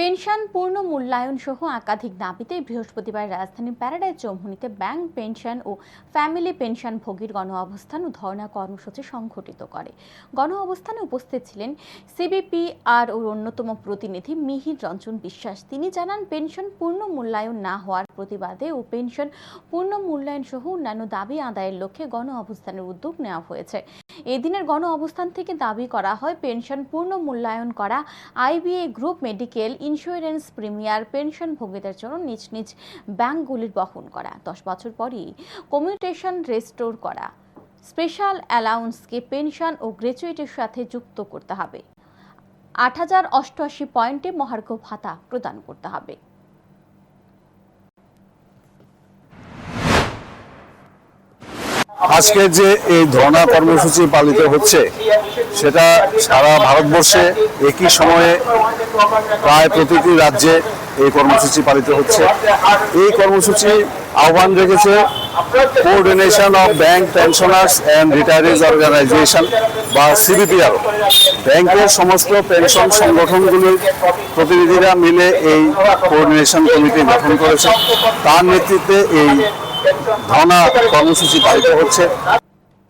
Pension পূর্ণ মূল্যায়ন সহ একাধিক দাবিতে বৃহস্পতিবার রাজধানীর প্যারাডাইজ চৌমুহনীতে ব্যাংক পেনশন ও ফ্যামিলি পেনশন ভোগীর গণ অবস্থান ও ধর্ণা কর্মসূচি সংঘটিত করে। গণ অবস্থানে উপস্থিত ছিলেন সিবিপি আর ওর অন্যতম প্রতিনিধি মিহির রঞ্জন বিশ্বাস। তিনি জানান, পেনশন পূর্ণ মূল্যায়ন না হওয়ার প্রতিবাদে ও পেনশন পূর্ণ মূল্যায়ন সহ অন্যান্য দাবি আদায়ের লক্ষ্যে গণ অবস্থানের উদ্যোগ নেওয়া হয়েছে। এদিনের গণ অবস্থান থেকে দাবি করা হয়, পেনশন পূর্ণ মূল্যায়ন করা IBA group medical insurance, premier, pension ভোগীদের জন্য নিজ নিজ ব্যাংকগুলির বহন করা, দশ বছর পরই কমিউটেশন রেস্টোর করা, স্পেশাল অ্যালাউন্সকে পেনশন ও গ্র্যাচুইটির সাথে যুক্ত করতে হবে। আট হাজার অষ্টআশি পয়েন্টে মহার্ঘ ভাতা প্রদান করতে হবে। আজকে যে এই ধর্ণা কর্মসূচি পালিত হচ্ছে, সেটা সারা ভারতবর্ষে একই সময়ে প্রায় প্রতিটি রাজ্যে এই কর্মসূচি পালিত হচ্ছে। এই কর্মসূচি আহ্বান রেখেছে coordination of bank pensioners and retirees organization বা সিবিপিআর ব্যাংকের সমস্ত পেনশন সংগঠনগুলির প্রতিনিধিরা মিলে এই কোঅর্ডিনেশন কমিটি গঠন করেছে। তার নেতৃত্বে এই ধনা কর্মসূচি পালিত হচ্ছে।